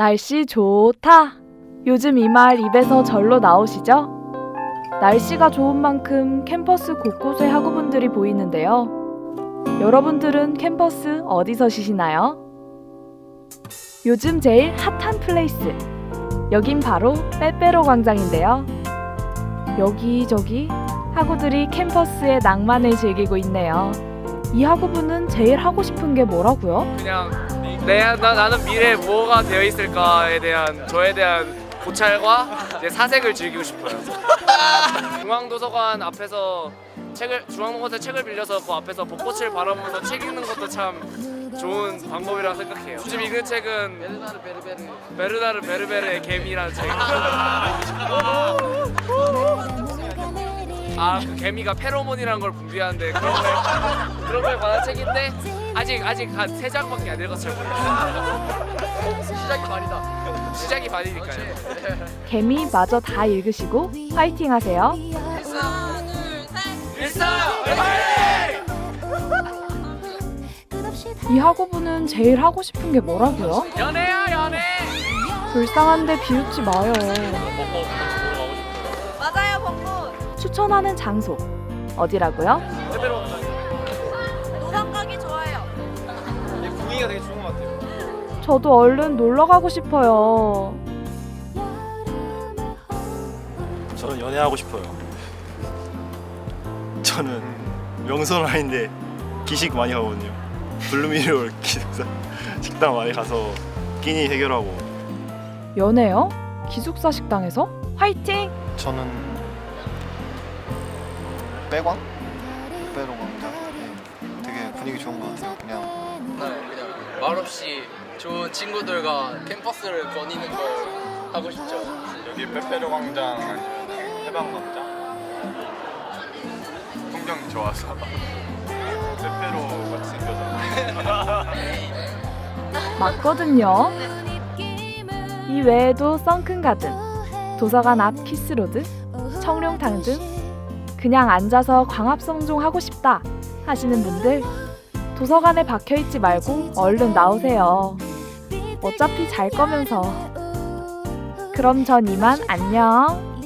날씨 좋다. 요즘 이 말 입에서 절로 나오시죠? 날씨가 좋은 만큼 캠퍼스 곳곳에 학우분들이 보이는데요. 여러분들은 캠퍼스 어디서 쉬시나요? 요즘 제일 핫한 플레이스. 여긴 바로 빼빼로 광장인데요. 여기저기 학우들이 캠퍼스의 낭만을 즐기고 있네요. 이 학우분은 제일 하고 싶은 게 뭐라고요? 그냥 내 나, 나는 미래에 뭐가 되어 있을까에 대한 저에 대한 고찰과 이제 사색을 즐기고 싶어요. 중앙도서관 앞에서 책을 중앙도서관 책을 빌려서 그 앞에서 벚꽃을 바라보면서 책 읽는 것도 참 좋은 방법이라고 생각해요. 요즘 읽은 책은 베르나르 베르베르 베르나르 베르베르의 개미라는 책. 아그 개미가 페로몬이라는 걸 분비하는데 그런 걸 그런 걸 관한 책인데 아직 아직 한 세 장밖에 안 모르겠어요. 시작이 반이다. 시작이 반이니까요. 개미 마저 다 읽으시고 화이팅 하세요. 이 학우분은 제일 하고 싶은 게 뭐라고요? 연애야 연애. 불쌍한데 비웃지 마요. 맞아요, 벚꽃. 추천하는 장소 어디라고요? 페페로 노상 가기 좋아요. 분위기가 되게 좋은 것 같아요. 저도 얼른 놀러 가고 싶어요. 저는 연애하고 싶어요. 저는 명소는 아닌데 기식 많이 하거든요. 블루미롤 기숙사 식당 많이 가서 끼니 해결하고 연애요? 기숙사 식당에서? 화이팅! 저는 빼광? 빼로 광장 네, 되게 분위기 좋은 것 같아요 그냥 네, 그냥 말없이 좋은 친구들과 캠퍼스를 거니는 걸 하고 싶죠. 여기 빼빼로 광장 아니면 해방 광장? 풍경이 좋아서 빼빼로 같이 생겨서 맞거든요. 이 외에도 썬큰 가든, 도서관 앞 키스로드, 청룡탕 등 그냥 앉아서 광합성종 하고 싶다 하시는 분들 도서관에 박혀 있지 말고 얼른 나오세요. 어차피 잘 거면서. 그럼 전 이만 안녕.